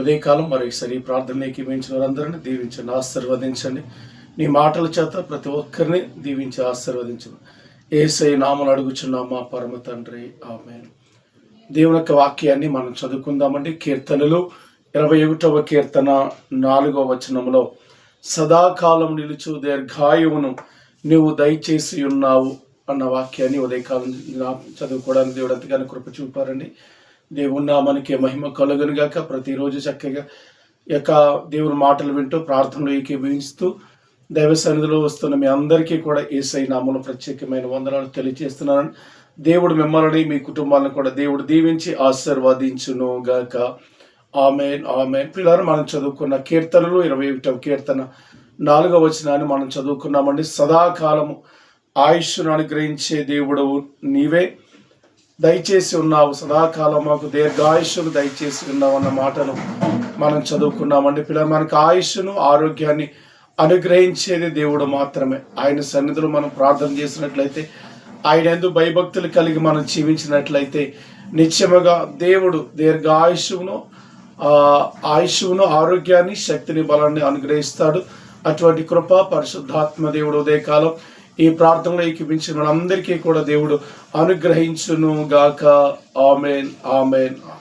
ఉదయకాలం మరొకసారి ఈ ప్రార్థనలోకి మించిన వారందరినీ దీవించండి ఆశీర్వదించండి. నీ మాటల చేత ప్రతి ఒక్కరిని దీవించి ఆశీర్వదించండి. ఏసై నామలు అడుగుచున్నాం మా పరమ తండ్రి. ఆమె దేవుని యొక్క వాక్యాన్ని మనం చదువుకుందామండి. కీర్తనలు ఇరవై ఒకటవ కీర్తన నాలుగవ వచనంలో సదాకాలం నిలుచు దీర్ఘాయువును నువ్వు దయచేసి ఉన్నావు అన్న వాక్యాన్ని ఉదయకాలం చదువుకోవడానికి దేవుడు ఎంతగానో కృప చూపారండి. దేవుని నామానికి మహిమ కలుగును గాక. ప్రతిరోజు చక్కగా యొక్క దేవుని మాటలు వింటూ ప్రార్థనలు ఏకీభవిస్తూ దైవ సన్నిధిలో వస్తున్న మీ అందరికీ కూడా ఏసై నామలు ప్రత్యేకమైన వందనాలు తెలియజేస్తున్నాను. దేవుడు మిమ్మల్ని మీ కుటుంబాలను కూడా దేవుడు దీవించి ఆశీర్వదించును గాక. Amen amen. పిల్లలు మనం చదువుకున్న కీర్తనలు ఇరవై ఒకటవ కీర్తన నాలుగవ వచనాన్ని మనం చదువుకున్నామండి. సదాకాలము ఆయుష్ను అనుగ్రహించే దేవుడు నీవే. దయచేసి ఉన్నావు. సదాకాలం మాకు దీర్ఘాయుష్ను దయచేసి ఉన్నావు అన్న మాటను మనం చదువుకున్నామండి. పిల్లలు మనకు ఆయుష్ను ఆరోగ్యాన్ని అనుగ్రహించేది దేవుడు మాత్రమే. ఆయన సన్నిధిలో మనం ప్రార్థన చేసినట్లయితే ఆయన ఎందు భయభక్తులు కలిగి మనం జీవించినట్లయితే నిత్యముగా దేవుడు దీర్ఘాయుషును ఆ ఆయుష్ను ఆరోగ్యాన్ని శక్తిని బలాన్ని అనుగ్రహిస్తాడు. అటువంటి కృప పరిశుద్ధాత్మ దేవుడు ఉదయకాలం ఈ ప్రార్థనలో ఏకీపించి మనందరికీ కూడా దేవుడు అనుగ్రహించును గాక ఆమెన్ ఆమెన్